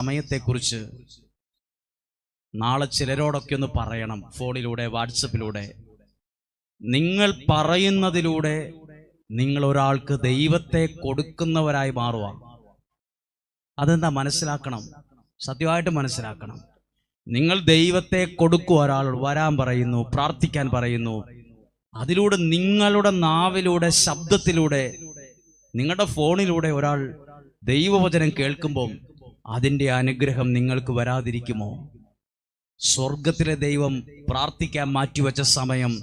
സമയത്തെക്കുറിച്ച് നാളെ ചിലരോടൊക്കെ ഒന്ന് പറയണം ഫോണിലൂടെ വാട്സപ്പിലൂടെ. നിങ്ങൾ പറയുന്നതിലൂടെ നിങ്ങൾ ഒരാൾക്ക് ദൈവത്തെ കൊടുക്കുന്നവരായി മാറുക അതെന്താ മനസ്സിലാക്കണം? സത്യമായിട്ട് മനസ്സിലാക്കണം. നിങ്ങൾ ദൈവത്തെ കൊടുക്കുക ഒരാൾ വരാൻ പറയുന്നു പ്രാർത്ഥിക്കാൻ പറയുന്നു. അതിലൂടെ നിങ്ങളുടെ നാവിലൂടെ ശബ്ദത്തിലൂടെ നിങ്ങളുടെ ഫോണിലൂടെ ഒരാൾ ദൈവവചനം കേൾക്കുമ്പോൾ അതിന്റെ അനുഗ്രഹം നിങ്ങൾക്ക് വരാതിരിക്കുമോ? സ്വർഗത്തിലെ ദൈവം പ്രാർത്ഥിക്കാൻ മാറ്റിവെച്ച സമയം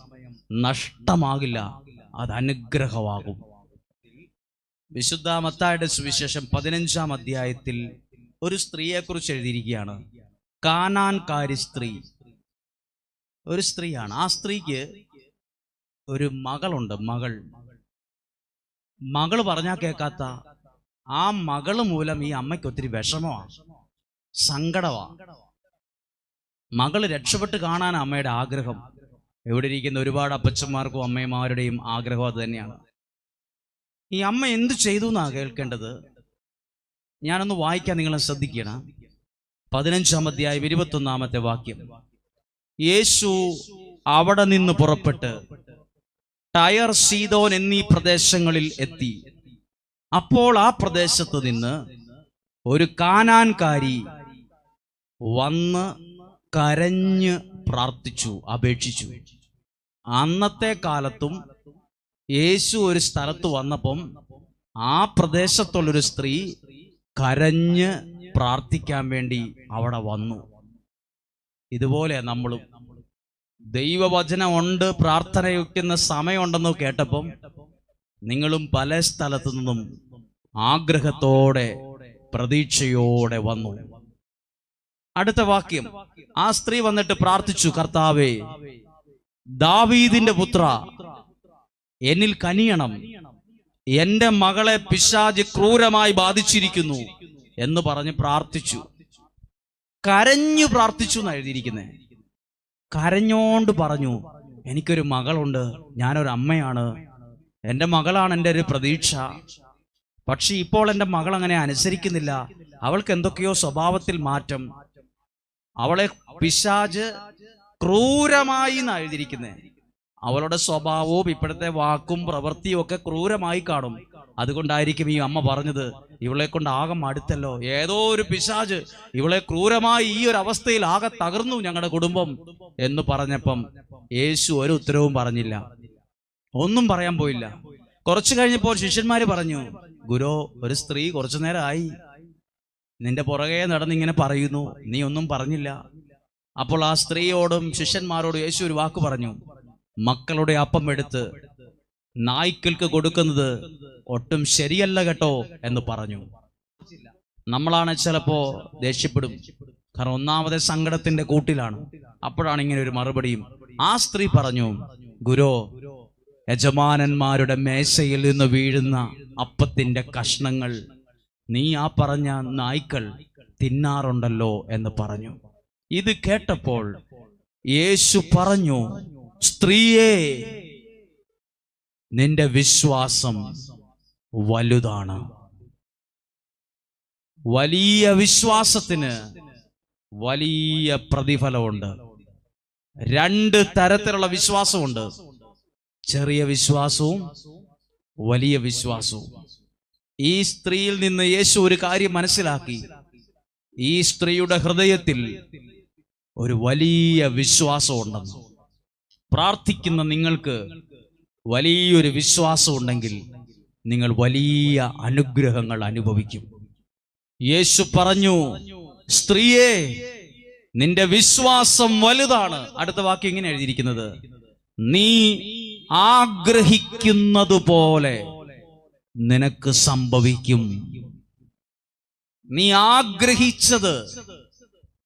നഷ്ടമാകില്ല അത് അനുഗ്രഹമാകും. വിശുദ്ധ മത്തായുടെ സുവിശേഷം പതിനഞ്ചാം അധ്യായത്തിൽ ഒരു സ്ത്രീയെക്കുറിച്ച് എഴുതിയിരിക്കുകയാണ്. കാനാൻകാരി സ്ത്രീ. ഒരു സ്ത്രീയാണ്. ആ സ്ത്രീക്ക് ഒരു മകളുണ്ട് മകൾ. മകൾ പറഞ്ഞാൽ കേൾക്കാത്ത ആ മകൾ മൂലം ഈ അമ്മയ്ക്ക് ഒത്തിരി വിഷമമാണ് സങ്കടമാണ് മകൾ രക്ഷപ്പെട്ട് കാണാൻ അമ്മയുടെ ആഗ്രഹം. ഇവിടെ ഇരിക്കുന്ന ഒരുപാട് അപ്പച്ചന്മാർക്കും അമ്മയമാരുടെയും ആഗ്രഹം അത് തന്നെയാണ്. ഈ അമ്മ എന്തു ചെയ്തു എന്നാണ് കേൾക്കേണ്ടത്? ഞാനൊന്ന് വായിക്കാൻ നിങ്ങളെ ശ്രദ്ധിക്കണം. പതിനഞ്ചാം അധ്യായം ഇരുപത്തൊന്നാമത്തെ വാക്യം. യേശു അവിടെ നിന്ന് പുറപ്പെട്ട് ടയർ സീതോൻ എന്നീ പ്രദേശങ്ങളിൽ എത്തി. അപ്പോൾ ആ പ്രദേശത്ത് നിന്ന് ഒരു കാനാൻകാരി വന്ന് കരഞ്ഞ് പ്രാർത്ഥിച്ചു അപേക്ഷിച്ചു. അന്നത്തെ കാലത്തും യേശു ഒരു സ്ഥലത്ത് വന്നപ്പം ആ പ്രദേശത്തുള്ളൊരു സ്ത്രീ കരഞ്ഞ് പ്രാർത്ഥിക്കാൻ വേണ്ടി അവിടെ വന്നു. ഇതുപോലെ നമ്മളും ദൈവവചനമുണ്ട് പ്രാർത്ഥന പ്രാർത്ഥനയ്ക്കുന്ന സമയമുണ്ടെന്ന് കേട്ടപ്പം നിങ്ങളും പല സ്ഥലത്തു നിന്നും ആഗ്രഹത്തോടെ പ്രതീക്ഷയോടെ വന്നു. അടുത്ത വാക്യം. ആ സ്ത്രീ വന്നിട്ട് പ്രാർത്ഥിച്ചു കർത്താവേ ദാവീദിന്റെ പുത്ര എന്നിൽ കനിയണം. എന്റെ മകളെ പിശാജ് ക്രൂരമായി ബാധിച്ചിരിക്കുന്നു എന്ന് പറഞ്ഞ് പ്രാർത്ഥിച്ചു. കരഞ്ഞു പ്രാർത്ഥിച്ചു എന്ന് എഴുതിയിരിക്കുന്നത് കരഞ്ഞോണ്ട് പറഞ്ഞു എനിക്കൊരു മകളുണ്ട് ഞാനൊരു അമ്മയാണ്. എന്റെ മകളാണ് എന്റെ ഒരു പ്രതീക്ഷ. പക്ഷെ ഇപ്പോൾ എന്റെ മകൾ അങ്ങനെ അനുസരിക്കുന്നില്ല. അവൾക്ക് എന്തൊക്കെയോ സ്വഭാവത്തിൽ മാറ്റം. അവളെ പിശാജ് ക്രൂരമായി എഴുതിയിരിക്കുന്നത് അവളുടെ സ്വഭാവവും ഇപ്പോഴത്തെ വാക്കും പ്രവൃത്തിയും ഒക്കെ ക്രൂരമായി കാണും. അതുകൊണ്ടായിരിക്കും ഈ അമ്മ പറഞ്ഞത് ഇവളെ കൊണ്ട് ആകെ മടുത്തല്ലോ. ഏതോ ഒരു പിശാജ് ഇവളെ ക്രൂരമായി ഈ ഒരു അവസ്ഥയിൽ ആകെ തകർന്നു ഞങ്ങളുടെ കുടുംബം. എന്ന് പറഞ്ഞപ്പം യേശു ഒരു ഉത്തരവും പറഞ്ഞില്ല. ഒന്നും പറയാൻ പോയില്ല. കുറച്ചു കഴിഞ്ഞപ്പോൾ ശിഷ്യന്മാര് പറഞ്ഞു ഗുരു ഒരു സ്ത്രീ കുറച്ചു നേരമായി. നിന്റെ പുറകെ നടന്നിങ്ങനെ പറയുന്നു. നീ ഒന്നും പറഞ്ഞില്ല. അപ്പോൾ ആ സ്ത്രീയോടും ശിഷ്യന്മാരോടും യേശു ഒരു വാക്ക് പറഞ്ഞു മക്കളുടെ അപ്പം എടുത്ത് നായ്ക്കൾക്ക് കൊടുക്കുന്നത് ഒട്ടും ശരിയല്ല കേട്ടോ എന്ന് പറഞ്ഞു. നമ്മളാണ് ചിലപ്പോ ദേഷ്യപ്പെടും. കാരണം ഒന്നാമതെ സങ്കടത്തിന്റെ കൂട്ടിലാണ്. അപ്പോഴാണ് ഇങ്ങനെ ഒരു മറുപടിയും. ആ സ്ത്രീ പറഞ്ഞു ഗുരു യജമാനന്മാരുടെ മേശയിൽ നിന്ന് വീഴുന്ന അപ്പത്തിന്റെ കഷ്ണങ്ങൾ. നീ ആ പറഞ്ഞ നായ്ക്കൾ തിന്നാറുണ്ടല്ലോ എന്ന് പറഞ്ഞു. ഇത് കേട്ടപ്പോൾ യേശു പറഞ്ഞു സ്ത്രീയെ നിന്റെ വിശ്വാസം വലുതാണ്. വലിയ വിശ്വാസത്തിന് വലിയ പ്രതിഫലമുണ്ട്. രണ്ട് തരത്തിലുള്ള വിശ്വാസമുണ്ട്. ചെറിയ വിശ്വാസവും വലിയ വിശ്വാസവും. ഈ സ്ത്രീയിൽ നിന്ന് യേശു ഒരു കാര്യം മനസ്സിലാക്കി. ഈ സ്ത്രീയുടെ ഹൃദയത്തിൽ ഒരു വലിയ വിശ്വാസം ഉണ്ടെന്ന് പ്രാർത്ഥിക്കുന്ന നിങ്ങൾക്ക് വലിയൊരു വിശ്വാസം ഉണ്ടെങ്കിൽ നിങ്ങൾ വലിയ അനുഗ്രഹങ്ങൾ അനുഭവിക്കും. യേശു പറഞ്ഞു സ്ത്രീയെ നിന്റെ വിശ്വാസം വലുതാണ്. അടുത്ത വാക്യം ഇങ്ങനെ എഴുതിയിരിക്കുന്നത്? നീ ആഗ്രഹിക്കുന്നത് പോലെ നിനക്ക് സംഭവിക്കും. നീ ആഗ്രഹിച്ചത്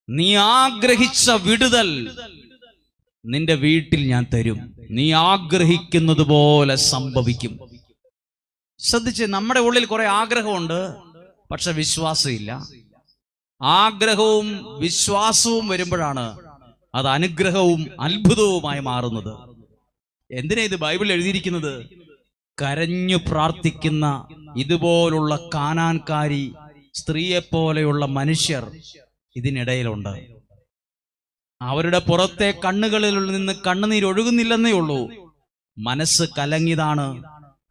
നീ ആഗ്രഹിച്ച വിടുതൽ നിന്റെ വീട്ടിൽ ഞാൻ തരും. നീ ആഗ്രഹിക്കുന്നത് പോലെ സംഭവിക്കും. ശ്രദ്ധിച്ച് നമ്മുടെ ഉള്ളിൽ കുറെ ആഗ്രഹമുണ്ട് പക്ഷെ വിശ്വാസമില്ല. ആഗ്രഹവും വിശ്വാസവും വരുമ്പോഴാണ് അത് അനുഗ്രഹവും അത്ഭുതവുമായി മാറുന്നത്. എന്തിനാ ഇത് ബൈബിൾ എഴുതിയിരിക്കുന്നത്? കരഞ്ഞു പ്രാർത്ഥിക്കുന്ന ഇതുപോലുള്ള കാനാൻകാരി സ്ത്രീയെപ്പോലെയുള്ള മനുഷ്യർ ഇതിനിടയിലുണ്ട്. അവരുടെ പുറത്തെ കണ്ണുകളിൽ നിന്ന് കണ്ണുനീരൊഴുകുന്നില്ലെന്നേ ഉള്ളൂ. മനസ്സ് കലങ്ങിയതാണ്.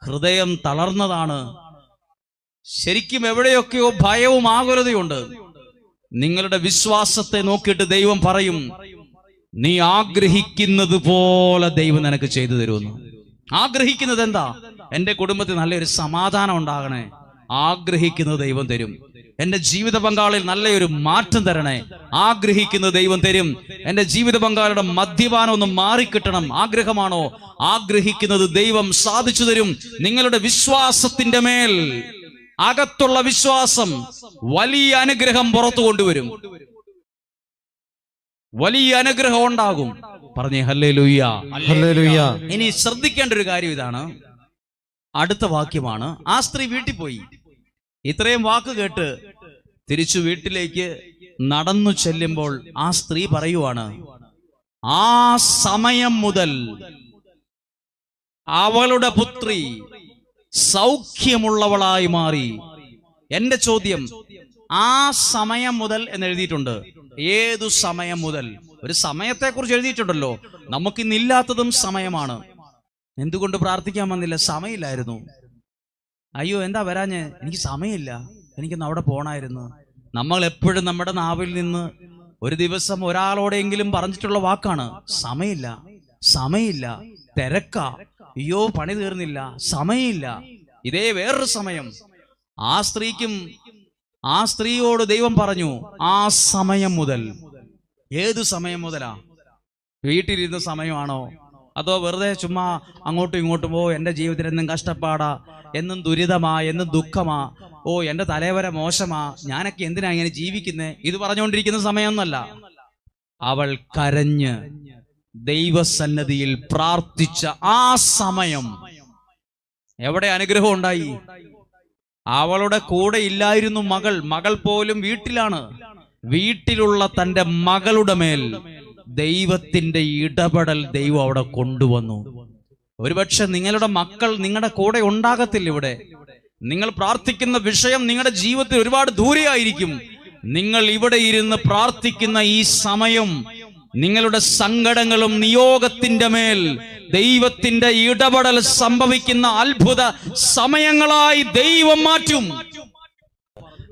ഹൃദയം തളർന്നതാണ്. ശരിക്കും എവിടെയൊക്കെയോ ഭയവും ആകുലതയുണ്ട്. നിങ്ങളുടെ വിശ്വാസത്തെ നോക്കിയിട്ട് ദൈവം പറയും നീ ആഗ്രഹിക്കുന്നത് പോലെ ദൈവം നിനക്ക് ചെയ്തു തരുമെന്ന്. ആഗ്രഹിക്കുന്നത് എന്താ? എന്റെ കുടുംബത്തിൽ നല്ലൊരു സമാധാനം ഉണ്ടാകണേ. ആഗ്രഹിക്കുന്നത് ദൈവം തരും. എന്റെ ജീവിത പങ്കാളിൽ നല്ലൊരു മാറ്റം തരണേ. ആഗ്രഹിക്കുന്നത് ദൈവം തരും. എന്റെ ജീവിത പങ്കാളിയുടെ മദ്യപാനം ഒന്ന് മാറിക്കിട്ടണം. ആഗ്രഹമാണോ? ആഗ്രഹിക്കുന്നത് ദൈവം സാധിച്ചു തരും. നിങ്ങളുടെ വിശ്വാസത്തിന്റെ മേൽ അകത്തുള്ള വിശ്വാസം വലിയ അനുഗ്രഹം പുറത്തു കൊണ്ടുവരും. വലിയ അനുഗ്രഹം ഉണ്ടാകും. പറഞ്ഞേ ഹല്ലേ ലുയ്യ ഇനി ശ്രദ്ധിക്കേണ്ട ഒരു കാര്യം ഇതാണ്. അടുത്ത വാക്യമാണ് ആ സ്ത്രീ വീട്ടിൽ പോയി. ഇത്രയും വാക്ക് കേട്ട് തിരിച്ചു വീട്ടിലേക്ക് നടന്നു ചെല്ലുമ്പോൾ ആ സ്ത്രീ പറയുവാണ് ആ സമയം മുതൽ അവളുടെ പുത്രി സൗഖ്യമുള്ളവളായി മാറി. എന്റെ ചോദ്യം ആ സമയം മുതൽ എന്ന് എഴുതിയിട്ടുണ്ട്. ഏതു സമയം മുതൽ? ഒരു സമയത്തെ കുറിച്ച് എഴുതിയിട്ടുണ്ടല്ലോ. നമുക്കിന്നില്ലാത്തതും സമയമാണ്. എന്തുകൊണ്ട് പ്രാർത്ഥിക്കാൻ വന്നില്ല? സമയമില്ലായിരുന്നു. അയ്യോ എന്താ വരാഞ്ഞ്? എനിക്ക് സമയമില്ല. എനിക്കൊന്ന് അവിടെ പോണായിരുന്നു. നമ്മൾ എപ്പോഴും നമ്മുടെ നാവിൽ നിന്ന് ഒരു ദിവസം ഒരാളോടെങ്കിലും പറഞ്ഞിട്ടുള്ള വാക്കാണ്. സമയമില്ല. സമയമില്ല. തിരക്ക. അയ്യോ പണി തീർന്നില്ല. സമയമില്ല. ഇതേ വേറൊരു സമയം. ആ സ്ത്രീക്കും ആ സ്ത്രീയോട് ദൈവം പറഞ്ഞു ആ സമയം മുതൽ. ഏത് സമയം മുതലാ? വീട്ടിലിരുന്ന സമയമാണോ? അതോ വെറുതെ ചുമ്മാ അങ്ങോട്ടും ഇങ്ങോട്ടും പോ എന്റെ ജീവിതത്തിൽ എന്നും കഷ്ടപ്പാടാ എന്നും ദുരിതമാ എന്നും ദുഃഖമാ ഓ എന്റെ തലവര മോശമാ ഞാനൊക്കെ എന്തിനാ ഇങ്ങനെ ജീവിക്കുന്നത് ഇത് പറഞ്ഞുകൊണ്ടിരിക്കുന്ന സമയമൊന്നല്ല അവൾ കരഞ്ഞ് ദൈവസന്നതിയിൽ പ്രാർത്ഥിച്ച ആ സമയം എവിടെ അനുഗ്രഹം ഉണ്ടായി? അവളുടെ കൂടെ ഇല്ലായിരുന്നു മകൾ. മകൾ പോലും വീട്ടിലാണ്. വീട്ടിലുള്ള തന്റെ മകളുടെ മേൽ ദൈവത്തിന്റെ ഇടപെടൽ ദൈവം അവിടെ കൊണ്ടുവന്നു. ഒരുപക്ഷെ നിങ്ങളുടെ മക്കൾ നിങ്ങളുടെ കൂടെ ഉണ്ടാകത്തില്ല ഇവിടെ. നിങ്ങൾ പ്രാർത്ഥിക്കുന്ന വിഷയം നിങ്ങളുടെ ജീവിതത്തിൽ ഒരുപാട് ദൂരെയായിരിക്കും നിങ്ങൾ ഇവിടെ ഇരുന്ന് പ്രാർത്ഥിക്കുന്ന ഈ സമയം നിങ്ങളുടെ സങ്കടങ്ങളും നിയോഗത്തിന്റെ മേൽ ദൈവത്തിന്റെ ഇടപെടൽ സംഭവിക്കുന്ന അത്ഭുത സമയങ്ങളായി ദൈവം മാറ്റും.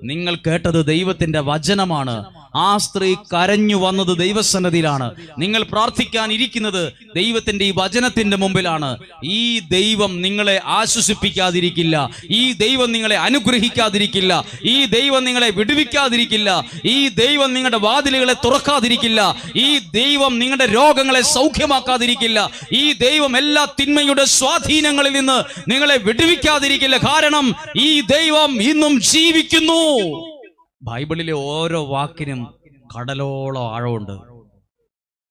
നിങ്ങൾ കേട്ടത് ദൈവത്തിന്റെ വചനമാണ്. ആ സ്ത്രീ കരഞ്ഞു വന്നത് ദൈവസന്നതിയിലാണ് നിങ്ങൾ പ്രാർത്ഥിക്കാൻ ഇരിക്കുന്നത് ദൈവത്തിന്റെ ഈ വചനത്തിന്റെ മുമ്പിലാണ്. ഈ ദൈവം നിങ്ങളെ ആശ്വസിപ്പിക്കാതിരിക്കില്ല. ഈ ദൈവം നിങ്ങളെ അനുഗ്രഹിക്കാതിരിക്കില്ല. ഈ ദൈവം നിങ്ങളെ വിടുവിക്കാതിരിക്കില്ല. ഈ ദൈവം നിങ്ങളുടെ വാതിലുകളെ തുറക്കാതിരിക്കില്ല. ഈ ദൈവം നിങ്ങളുടെ രോഗങ്ങളെ സൗഖ്യമാക്കാതിരിക്കില്ല. ഈ ദൈവം എല്ലാ തിന്മയുടെ സ്വാധീനങ്ങളിൽ നിന്ന് നിങ്ങളെ വിടുവിക്കാതിരിക്കില്ല. കാരണം ഈ ദൈവം ഇന്നും ജീവിക്കുന്നു. ബൈബിളിലെ ഓരോ വാക്കിനും കടലോളം ആഴമുണ്ട്.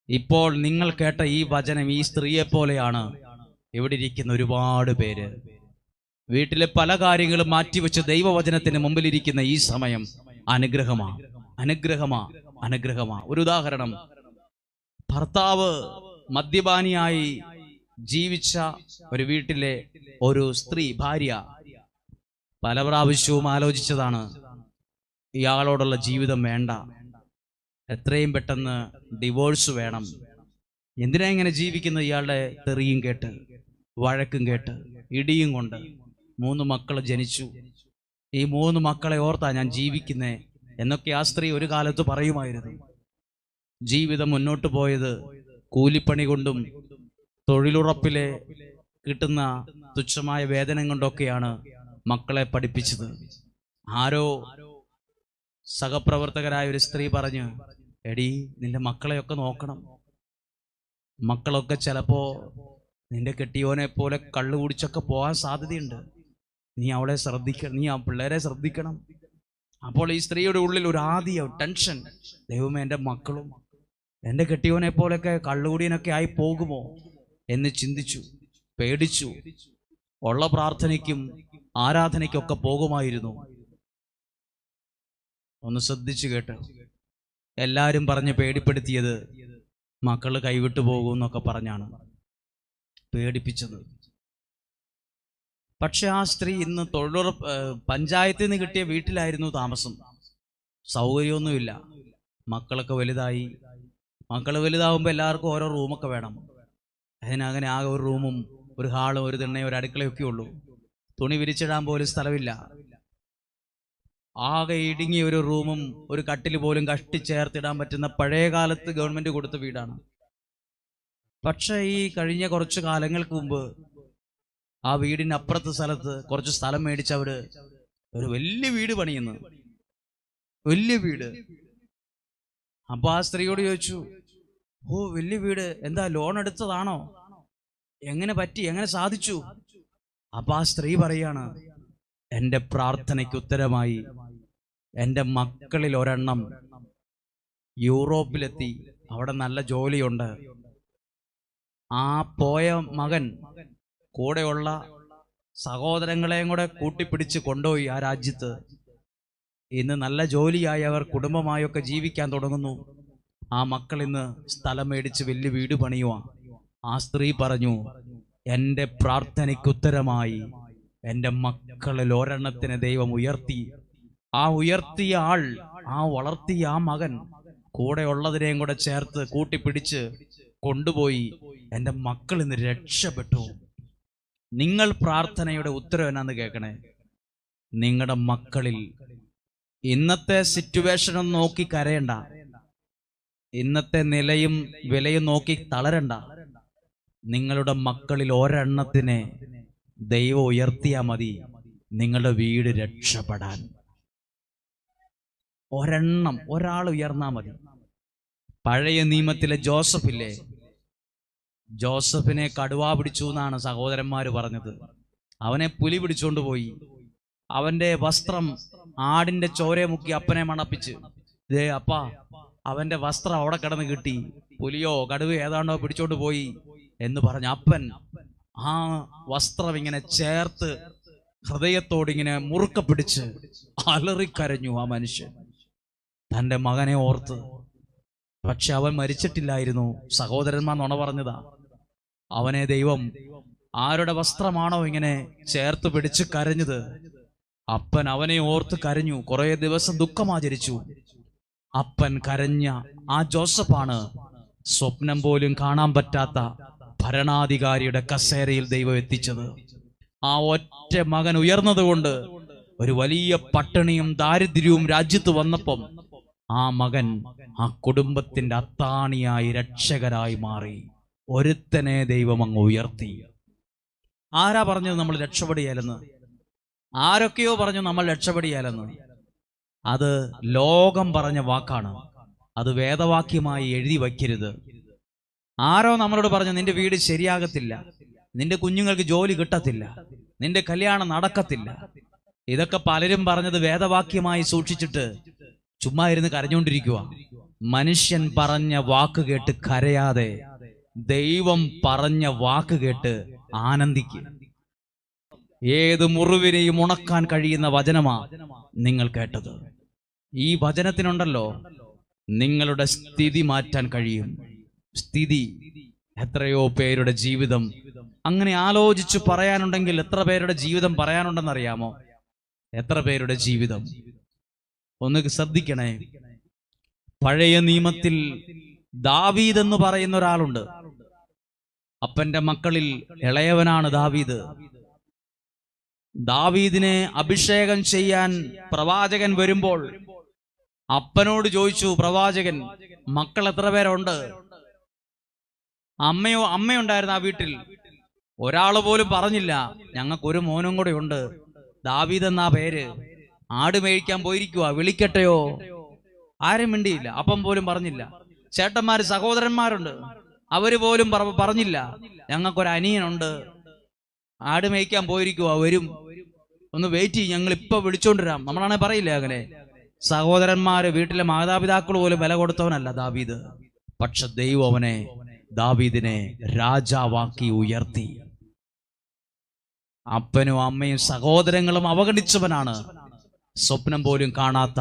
ഇപ്പോൾ നിങ്ങൾ കേട്ട ഈ വചനം ഈ സ്ത്രീയെ പോലെയാണ്. ഇവിടെ ഇരിക്കുന്ന ഒരുപാട് പേര്. വീട്ടിലെ പല കാര്യങ്ങളും മാറ്റിവെച്ച് ദൈവവചനത്തിന് മുമ്പിലിരിക്കുന്ന ഈ സമയം അനുഗ്രഹമാ അനുഗ്രഹമാ അനുഗ്രഹമാ. ഒരു ഉദാഹരണം. ഭർത്താവ് മദ്യപാനിയായി ജീവിച്ച ഒരു വീട്ടിലെ ഒരു സ്ത്രീ ഭാര്യ. പല പ്രാവശ്യവും ആലോചിച്ചതാണ്. ഇയാളോടുള്ള ജീവിതം വേണ്ട. എത്രയും പെട്ടെന്ന് ഡിവോഴ്സ് വേണം. എന്തിനാ ഇങ്ങനെ ജീവിക്കുന്ന ഇയാളുടെ തെറിയും കേട്ട് വഴക്കും കേട്ട് ഇടിയും കൊണ്ട്? മൂന്ന് മക്കൾ ജനിച്ചു. ഈ മൂന്ന് മക്കളെ ഓർത്താ ഞാൻ ജീവിക്കുന്നേ എന്നൊക്കെ ആ സ്ത്രീ ഒരു കാലത്ത് പറയുമായിരുന്നു. ജീവിതം മുന്നോട്ട് പോയത് കൂലിപ്പണി കൊണ്ടും തൊഴിലുറപ്പിലെ കിട്ടുന്ന തുച്ഛമായ വേതനം കൊണ്ടൊക്കെയാണ് മക്കളെ പഠിപ്പിച്ചത്. ആരോ സഹപ്രവർത്തകരായ ഒരു സ്ത്രീ പറഞ്ഞു എടി നിന്റെ മക്കളെയൊക്കെ നോക്കണം. മക്കളൊക്കെ ചിലപ്പോ നിന്റെ കെട്ടിയോനെ പോലെ കള്ളു കുടിച്ചൊക്കെ പോകാൻ സാധ്യതയുണ്ട്. നീ അവളെ ശ്രദ്ധിക്കണം നീ ആ പിള്ളേരെ ശ്രദ്ധിക്കണം. അപ്പോൾ ഈ സ്ത്രീയുടെ ഉള്ളിൽ ഒരു ആദ്യ ടെൻഷൻ ദൈവമേ എന്റെ മക്കളും എന്റെ കെട്ടിയോനെ പോലെയൊക്കെ കള്ളുകൂടിയനൊക്കെ ആയി പോകുമോ? എന്ന് ചിന്തിച്ചു പേടിച്ചു. ഉള്ള പ്രാർത്ഥനയ്ക്കും ആരാധനയ്ക്കൊക്കെ പോകുമായിരുന്നു. ഒന്ന് ശ്രദ്ധിച്ചു കേട്ട്. എല്ലാരും പറഞ്ഞ് പേടിപ്പെടുത്തിയത് മക്കൾ കൈവിട്ടു പോകും എന്നൊക്കെ പറഞ്ഞാണ്. പേടിപ്പിച്ചത്. പക്ഷെ ആ സ്ത്രീ ഇന്ന് തൊഴിലുറപ്പ് പഞ്ചായത്തിൽ നിന്ന് കിട്ടിയ വീട്ടിലായിരുന്നു താമസം. സൗകര്യമൊന്നുമില്ല. മക്കളൊക്കെ വലുതായി. മക്കൾ വലുതാവുമ്പോൾ എല്ലാവർക്കും ഓരോ റൂമൊക്കെ വേണം. അതിനങ്ങനെ ആകെ ഒരു റൂമും ഒരു ഹാളും ഒരു തിണ്ണയും ഒരു അടുക്കളയൊക്കെ ഉള്ളൂ. തുണി വിരിച്ചിടാൻ പോലും സ്ഥലമില്ല. ആകെ ഇടുങ്ങിയ ഒരു റൂമും ഒരു കട്ടിൽ പോലും കഷ്ടിച്ചേർത്തിടാൻ പറ്റുന്ന പഴയ കാലത്ത് ഗവൺമെന്റ് കൊടുത്ത വീടാണ്. പക്ഷേ ഈ കഴിഞ്ഞ കുറച്ച് കാലങ്ങൾക്ക് മുമ്പ് ആ വീടിന്റെ അപ്പുറത്തെ സ്ഥലത്ത് കുറച്ച് സ്ഥലം മേടിച്ചവര് ഒരു വലിയ വീട് പണിയുന്നു. വലിയ വീട്. അപ്പൊ ആ സ്ത്രീയോട് ചോദിച്ചു ഓ വലിയ വീട്. എന്താ ലോൺ എടുത്തതാണോ? എങ്ങനെ പറ്റി? എങ്ങനെ സാധിച്ചു? അപ്പൊ ആ സ്ത്രീ പറയാണ് എന്റെ പ്രാർത്ഥനയ്ക്ക് ഉത്തരമായി. എന്റെ മക്കളിൽ ഒരെണ്ണം യൂറോപ്പിലെത്തി. അവിടെ നല്ല ജോലിയുണ്ട്. ആ പോയ മകൻ കൂടെയുള്ള സഹോദരങ്ങളെയും കൂടെ കൂട്ടിപ്പിടിച്ച് കൊണ്ടുപോയി ആ രാജ്യത്ത്. ഇന്ന് നല്ല ജോലിയായി അവർ കുടുംബമായൊക്കെ ജീവിക്കാൻ തുടങ്ങുന്നു. ആ മക്കൾ ഇന്ന് സ്ഥലം മേടിച്ച് വലിയ വീട് പണിയുവാ. ആ സ്ത്രീ പറഞ്ഞു എന്റെ പ്രാർത്ഥനയ്ക്കുത്തരമായി എന്റെ മക്കളിൽ ഒരെണ്ണത്തിന് ദൈവം ഉയർത്തി. ആ ഉയർത്തിയ ആൾ ആ വളർത്തിയ ആ മകൻ കൂടെ ഉള്ളതിനെയും കൂടെ ചേർത്ത് കൂട്ടിപ്പിടിച്ച് കൊണ്ടുപോയി എന്റെ മക്കൾ ഇന്ന് രക്ഷപ്പെട്ടു. നിങ്ങൾ പ്രാർത്ഥനയുടെ ഉത്തരം എന്നാന്ന് കേൾക്കണേ? നിങ്ങളുടെ മക്കളിൽ ഇന്നത്തെ സിറ്റുവേഷനും നോക്കി കരയണ്ട. ഇന്നത്തെ നിലയും വിലയും നോക്കി തളരണ്ട. നിങ്ങളുടെ മക്കളിൽ ഒരെണ്ണത്തിനെ ദൈവം ഉയർത്തിയാൽ മതി. നിങ്ങളുടെ വീട് രക്ഷപ്പെടാൻ. ഒരെണ്ണം ഒരാൾ ഉയർന്നാ മതി. പഴയ നിയമത്തിലെ ജോസഫ് ഇല്ലേ ജോസഫിനെ കടുവാ പിടിച്ചു എന്നാണ് സഹോദരന്മാർ പറഞ്ഞത്. അവനെ പുലി പിടിച്ചുകൊണ്ട് പോയി. അവന്റെ വസ്ത്രം ആടിന്റെ ചോര മുക്കി അപ്പനെ മണപ്പിച്ച്. ദേ അപ്പാ അവന്റെ വസ്ത്രം അവിടെ കിടന്ന് കിട്ടി. പുലിയോ കടുവ ഏതാണ്ടോ പിടിച്ചോണ്ട് പോയി എന്ന് പറഞ്ഞ അപ്പൻ ആ വസ്ത്രം ഇങ്ങനെ ചേർത്ത് ഹൃദയത്തോട് ഇങ്ങനെ മുറുക്ക പിടിച്ച് അലറിക്കരഞ്ഞു ആ മനുഷ്യൻ. തന്റെ മകനെ ഓർത്ത്. പക്ഷെ അവൻ മരിച്ചിട്ടില്ലായിരുന്നു. സഹോദരന്മാർ നുണ പറഞ്ഞതാ. അവനെ ദൈവം ആരുടെ വസ്ത്രമാണോ ഇങ്ങനെ ചേർത്ത് പിടിച്ച് കരഞ്ഞത്? അപ്പൻ അവനെ ഓർത്ത് കരഞ്ഞു. കുറേ ദിവസം ദുഃഖമാചരിച്ചു. അപ്പൻ കരഞ്ഞ ആ ജോസഫാണ് സ്വപ്നം പോലും കാണാൻ പറ്റാത്ത ഭരണാധികാരിയുടെ കസേരയിൽ ദൈവം എത്തിച്ചത്. ആ ഒറ്റ മകൻ ഉയർന്നതുകൊണ്ട് ഒരു വലിയ പട്ടിണിയും ദാരിദ്ര്യവും രാജ്യത്ത് വന്നപ്പം ആ മകൻ ആ കുടുംബത്തിന്റെ അത്താണിയായി രക്ഷകരായി മാറി. ഒരുത്തനെ ദൈവം അങ്ങ് ഉയർത്തി. ആരാ പറഞ്ഞത് നമ്മൾ രക്ഷപ്പെടിയാലെന്ന് ആരൊക്കെയോ പറഞ്ഞു നമ്മൾ രക്ഷപ്പെടിയാലെന്ന് അത് ലോകം പറഞ്ഞ വാക്കാണ്. അത് വേദവാക്യമായി എഴുതി വയ്ക്കരുത്. ആരോ നമ്മളോട് പറഞ്ഞു നിന്റെ വീട് ശരിയാകത്തില്ല. നിന്റെ കുഞ്ഞുങ്ങൾക്ക് ജോലി കിട്ടത്തില്ല. നിന്റെ കല്യാണം നടക്കത്തില്ല. ഇതൊക്കെ പലരും പറഞ്ഞത് വേദവാക്യമായി സൂക്ഷിച്ചിട്ട് ചുമ്മാ ഇരുന്ന് കരഞ്ഞുകൊണ്ടിരിക്കുക മനുഷ്യൻ പറഞ്ഞ വാക്ക് കേട്ട് കരയാതെ ദൈവം പറഞ്ഞ വാക്ക് കേട്ട് ആനന്ദിക്കുക ഏത് മുറിവിനെയും ഉണക്കാൻ കഴിയുന്ന വചനമാ നിങ്ങൾ കേട്ടത്. ഈ വചനത്തിനുണ്ടല്ലോ നിങ്ങളുടെ സ്ഥിതി മാറ്റാൻ കഴിയും. സ്ഥിതി എത്രയോ പേരുടെ ജീവിതം. അങ്ങനെ ആലോചിച്ച് പറയാനുണ്ടെങ്കിൽ എത്ര പേരുടെ ജീവിതം പറയാനുണ്ടെന്നറിയാമോ? എത്ര പേരുടെ ജീവിതം? ഒന്ന് ശ്രദ്ധിക്കണേ. പഴയ നിയമത്തിൽ ദാവീദ് എന്ന് പറയുന്ന ഒരാളുണ്ട്. അപ്പന്റെ മക്കളിൽ ഇളയവനാണ് ദാവീദ്. ദാവീദിനെ അഭിഷേകം ചെയ്യാൻ പ്രവാചകൻ വരുമ്പോൾ അപ്പനോട് ചോദിച്ചു പ്രവാചകൻ മക്കൾ എത്ര പേരുണ്ട്? അമ്മയോ അമ്മയുണ്ടായിരുന്നു ആ വീട്ടിൽ. ഒരാൾ പോലും പറഞ്ഞില്ല. ഞങ്ങൾക്ക് ഒരു മോനും കൂടെ ഉണ്ട്. ദാവീദ് എന്നാ പേര്. ആട് മേഴിക്കാൻ പോയിരിക്കുക വിളിക്കട്ടെയോ? ആരും മിണ്ടിയില്ല അപ്പം പോലും പറഞ്ഞില്ല. ചേട്ടന്മാര് സഹോദരന്മാരുണ്ട് അവർ പോലും പറ- പറഞ്ഞില്ല ഞങ്ങൾക്കൊരു അനിയനുണ്ട്. ആട് മേയ്ക്കാൻ പോയിരിക്കുക വരും. ഒന്ന് വെയിറ്റ് ചെയ്യും ഞങ്ങൾ ഇപ്പൊ വിളിച്ചോണ്ടിരാം നമ്മളാണെ പറയില്ലേ അങ്ങനെ? സഹോദരന്മാര് വീട്ടിലെ മാതാപിതാക്കൾ പോലും വില കൊടുത്തവനല്ല ദാവീദ്. പക്ഷെ ദൈവം അവനെ ദാവീദിനെ രാജാവാക്കി ഉയർത്തി. അപ്പനും അമ്മയും സഹോദരങ്ങളും അവഗണിച്ചവനാണ്. സ്വപ്നം പോലും കാണാത്ത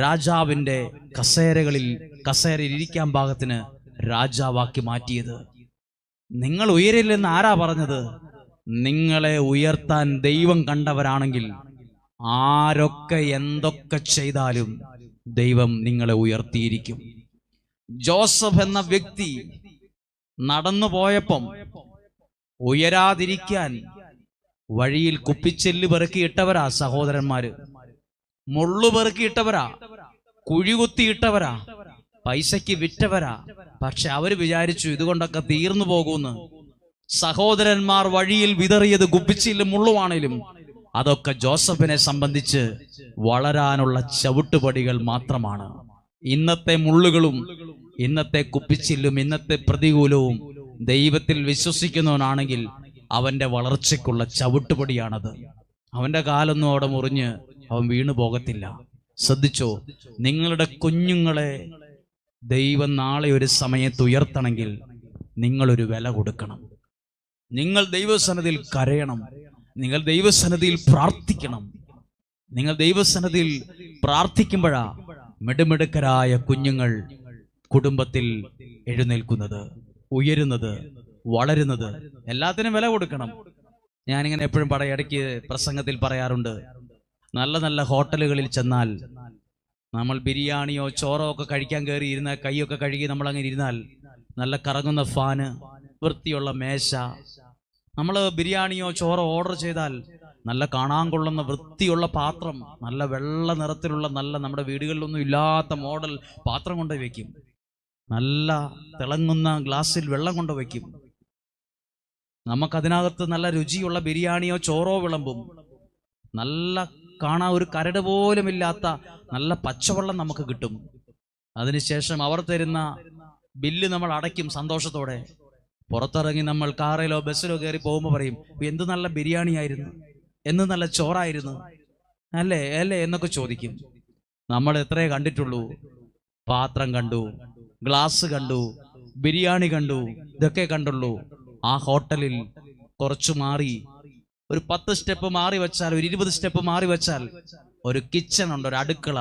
രാജാവിന്റെ കസേരകളിൽ കസേരയിൽ ഇരിക്കാൻ പാകത്തിന് രാജാവാക്കി മാറ്റിയത്. നിങ്ങൾ ഉയരില്ലെന്ന് ആരാ പറഞ്ഞത്? നിങ്ങളെ ഉയർത്താൻ ദൈവം കണ്ടവരാണെങ്കിൽ ആരൊക്കെ എന്തൊക്കെ ചെയ്താലും ദൈവം നിങ്ങളെ ഉയർത്തിയിരിക്കും. ജോസഫ് എന്ന വ്യക്തി നടന്നു പോയപ്പം ഉയരാതിരിക്കാൻ വഴിയിൽ കുപ്പിച്ചെല്ല് പെറുക്കിയിട്ടവരാ സഹോദരന്മാര്. മുള്ളു പെറുക്കിയിട്ടവരാ. കുഴികുത്തിയിട്ടവരാ പൈസയ്ക്ക് വിറ്റവരാ. പക്ഷെ അവർ വിചാരിച്ചു ഇതുകൊണ്ടൊക്കെ തീർന്നു പോകുമെന്ന് സഹോദരന്മാർ വഴിയിൽ വിതറിയത് കുപ്പിച്ചില്ലും മുള്ളുവാണേലും അതൊക്കെ ജോസഫിനെ സംബന്ധിച്ച് വളരാനുള്ള ചവിട്ടുപടികൾ മാത്രമാണ്. ഇന്നത്തെ മുള്ളുകളും ഇന്നത്തെ കുപ്പിച്ചില്ലും ഇന്നത്തെ പ്രതികൂലവും ദൈവത്തിൽ വിശ്വസിക്കുന്നവനാണെങ്കിൽ അവന്റെ വളർച്ചയ്ക്കുള്ള ചവിട്ടുപടിയാണത്. അവന്റെ കാലൊന്നും അവിടെ മുറിഞ്ഞ് അവൻ വീണു പോകത്തില്ല. ശ്രദ്ധിച്ചോ നിങ്ങളുടെ കുഞ്ഞുങ്ങളെ ദൈവം നാളെ ഒരു സമയത്ത് ഉയർത്തണമെങ്കിൽ നിങ്ങളൊരു വില കൊടുക്കണം. നിങ്ങൾ ദൈവസന്നതിയിൽ കരയണം. നിങ്ങൾ ദൈവസന്നതിയിൽ പ്രാർത്ഥിക്കണം. നിങ്ങൾ ദൈവസന്നതിയിൽ പ്രാർത്ഥിക്കുമ്പോഴാ മിടുമിടുക്കരായ കുഞ്ഞുങ്ങൾ കുടുംബത്തിൽ എഴുന്നേൽക്കുന്നത് ഉയരുന്നത് വളരുന്നത്. എല്ലാത്തിനും വില കൊടുക്കണം. ഞാനിങ്ങനെ എപ്പോഴും പറയാം ഇടയ്ക്ക് പ്രസംഗത്തിൽ പറയാറുണ്ട് നല്ല നല്ല ഹോട്ടലുകളിൽ ചെന്നാൽ നമ്മൾ ബിരിയാണിയോ ചോറോ ഒക്കെ കഴിക്കാൻ കയറി ഇരുന്ന കൈയൊക്കെ കഴുകി നമ്മൾ അങ്ങനെ ഇരുന്നാൽ നല്ല കറങ്ങുന്ന ഫാന് വൃത്തിയുള്ള മേശ നമ്മൾ ബിരിയാണിയോ ചോറോ ഓർഡർ ചെയ്താൽ നല്ല കാണാൻ കൊള്ളുന്ന വൃത്തിയുള്ള പാത്രം നല്ല വെള്ള നിറത്തിലുള്ള നല്ല നമ്മുടെ വീടുകളിലൊന്നും ഇല്ലാത്ത മോഡൽ പാത്രം കൊണ്ടുവയ്ക്കും വെക്കും. നല്ല തിളങ്ങുന്ന ഗ്ലാസ്സിൽ വെള്ളം കൊണ്ട് വയ്ക്കും നമുക്കതിനകത്ത് നല്ല രുചിയുള്ള ബിരിയാണിയോ ചോറോ വിളമ്പും. നല്ല കാണാൻ ഒരു കരട് പോലുമില്ലാത്ത നല്ല പച്ചവെള്ളം നമുക്ക് കിട്ടും. അതിനുശേഷം അവർ തരുന്ന ബില്ല് നമ്മൾ അടയ്ക്കും സന്തോഷത്തോടെ. പുറത്തിറങ്ങി നമ്മൾ കാറിലോ ബസ്സിലോ കയറി പോകുമ്പോൾ പറയും "ഉയ്യ്, എന്ത് നല്ല ബിരിയാണി ആയിരുന്നു എന്ത് നല്ല ചോറായിരുന്നു? അല്ലേ അല്ലേ? എന്നൊക്കെ ചോദിക്കും. നമ്മൾ എത്രയേ കണ്ടിട്ടുള്ളൂ. പാത്രം കണ്ടു ഗ്ലാസ് കണ്ടു ബിരിയാണി കണ്ടു ഇതൊക്കെ കണ്ടുള്ളൂ. ആ ഹോട്ടലിൽ കുറച്ചു മാറി ഒരു പത്ത് സ്റ്റെപ്പ് മാറി വെച്ചാൽ ഒരു ഇരുപത് സ്റ്റെപ്പ് മാറി വെച്ചാൽ ഒരു കിച്ചൺ ഉണ്ട് ഒരു അടുക്കള.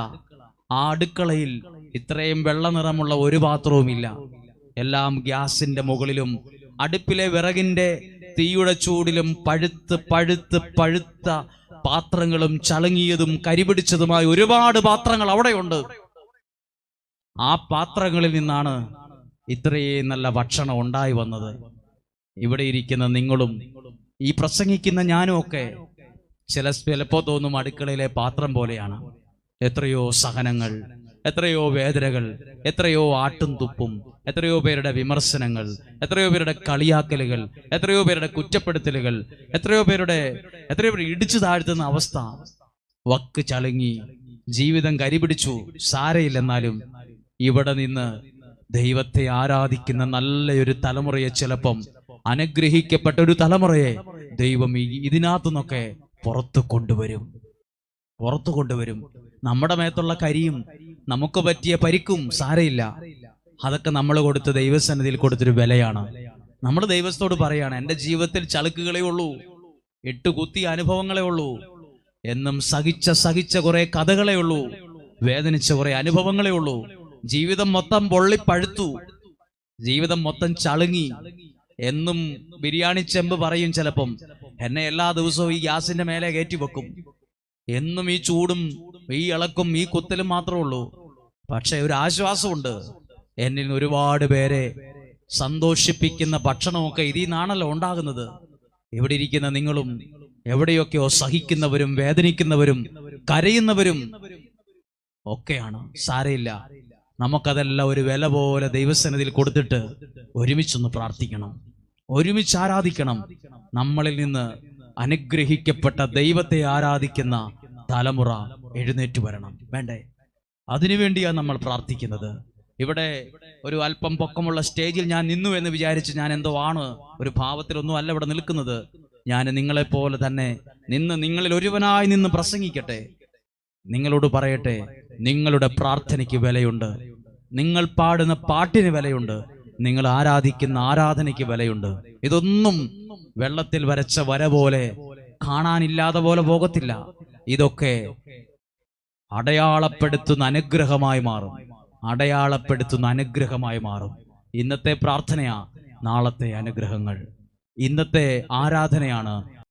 ആ അടുക്കളയിൽ ഇത്രയും വെള്ള നിറമുള്ള ഒരു പാത്രവുമില്ല എല്ലാം ഗ്യാസിന്റെ മുകളിലും അടുപ്പിലെ വിറകിന്റെ തീയുടെ ചൂടിലും പഴുത്ത് പഴുത്ത് പഴുത്ത പാത്രങ്ങളും ചളുങ്ങിയതും കരിപിടിച്ചതുമായ ഒരുപാട് പാത്രങ്ങൾ അവിടെയുണ്ട്. ആ പാത്രങ്ങളിൽ നിന്നാണ് ഇത്രയും നല്ല ഭക്ഷണം ഉണ്ടായി വന്നത്. ഇവിടെ ഇരിക്കുന്ന നിങ്ങളും ഈ പ്രസംഗിക്കുന്ന ഞാനും ഒക്കെ ചില ചിലപ്പോ തോന്നും അടുക്കളയിലെ പാത്രം പോലെയാണ്. എത്രയോ സഹനങ്ങൾ എത്രയോ വേദനകൾ എത്രയോ ആട്ടും തുപ്പും എത്രയോ പേരുടെ വിമർശനങ്ങൾ എത്രയോ പേരുടെ കളിയാക്കലുകൾ എത്രയോ പേരുടെ കുറ്റപ്പെടുത്തലുകൾ എത്രയോ പേരുടെ എത്രയോ പേര് ഇടിച്ചു താഴ്ത്തുന്ന അവസ്ഥ. വക്ക് ചളുങ്ങി ജീവിതം കരിപിടിച്ചു സാരയില്ലെന്നാലും ഇവിടെ നിന്ന് ദൈവത്തെ ആരാധിക്കുന്ന നല്ലൊരു തലമുറയെ ചിലപ്പം അനുഗ്രഹിക്കപ്പെട്ട ഒരു തലമുറയെ ദൈവം ഇതിനകത്തു പുറത്തു കൊണ്ടുവരും. പുറത്തു കൊണ്ടുവരും. നമ്മുടെ മേത്തുള്ള കരിയും നമുക്ക് പറ്റിയ പരിക്കും സാരയില്ല. അതൊക്കെ നമ്മൾ കൊടുത്ത് ദൈവസന്നിധിയിൽ കൊടുത്തൊരു വിലയാണ്. നമ്മൾ ദൈവത്തോട് പറയാണ് എന്റെ ജീവിതത്തിൽ ചളുക്കുകളേ ഉള്ളൂ. എട്ട് കുത്തിയ അനുഭവങ്ങളേ ഉള്ളൂ. എന്നും സഹിച്ച സഹിച്ച കുറെ കഥകളേ ഉള്ളൂ. വേദനിച്ച കുറെ അനുഭവങ്ങളേ ഉള്ളൂ. ജീവിതം മൊത്തം പൊള്ളിപ്പഴുത്തു. ജീവിതം മൊത്തം ചളുങ്ങി. എന്നും ബിരിയാണി ചെമ്പ് പറയും ചിലപ്പം. എന്നെ എല്ലാ ദിവസവും ഈ ഗ്യാസിന്റെ മേലെ കയറ്റി വെക്കും. എന്നും ഈ ചൂടും ഈ ഇളക്കും ഈ കുത്തലും മാത്രമേ ഉള്ളൂ. പക്ഷെ ഒരു ആശ്വാസമുണ്ട്. എന്നിൽ നിന്ന് ഒരുപാട് പേരെ സന്തോഷിപ്പിക്കുന്ന ഭക്ഷണമൊക്കെ ഇതിൽ നിന്നാണല്ലോ ഉണ്ടാകുന്നത്. ഇവിടെ ഇരിക്കുന്ന നിങ്ങളും എവിടെയൊക്കെയോ സഹിക്കുന്നവരും വേദനിക്കുന്നവരും കരയുന്നവരും ഒക്കെയാണ്. സാരയില്ല. നമുക്കതെല്ലാം ഒരു വില പോലെ ദൈവസന്നിധിയിൽ കൊടുത്തിട്ട് ഒരുമിച്ചൊന്ന് പ്രാർത്ഥിക്കണം. ഒരുമിച്ച് ആരാധിക്കണം. നമ്മളിൽ നിന്ന് അനുഗ്രഹിക്കപ്പെട്ട ദൈവത്തെ ആരാധിക്കുന്ന തലമുറ എഴുന്നേറ്റ് വരണം. വേണ്ടേ? അതിനുവേണ്ടിയാണ് നമ്മൾ പ്രാർത്ഥിക്കുന്നത്. ഇവിടെ ഒരു അല്പം പൊക്കമുള്ള സ്റ്റേജിൽ ഞാൻ നിന്നു എന്ന് വിചാരിച്ച് ഞാൻ എന്തോ ആണ് ഒരു ഭാവത്തിലൊന്നും അല്ല ഇവിടെ നിൽക്കുന്നത്. ഞാൻ നിങ്ങളെപ്പോലെ തന്നെ നിന്ന് നിങ്ങളിൽ ഒരുവനായി നിന്ന് പ്രസംഗിക്കട്ടെ. നിങ്ങളോട് പറയട്ടെ നിങ്ങളുടെ പ്രാർത്ഥനയ്ക്ക് വിലയുണ്ട്. നിങ്ങൾ പാടുന്ന പാട്ടിന് വിലയുണ്ട്. നിങ്ങൾ ആരാധിക്കുന്ന ആരാധനയ്ക്ക് വിലയുണ്ട്. ഇതൊന്നും വെള്ളത്തിൽ വരച്ച വര പോലെ കാണാനില്ലാതെ പോലെ പോകത്തില്ല. ഇതൊക്കെ അടയാളപ്പെടുത്തുന്ന അനുഗ്രഹമായി മാറും. അടയാളപ്പെടുത്തുന്ന അനുഗ്രഹമായി മാറും. ഇന്നത്തെ പ്രാർത്ഥനയാ നാളത്തെ അനുഗ്രഹങ്ങൾ. ഇന്നത്തെ ആരാധനയാണ്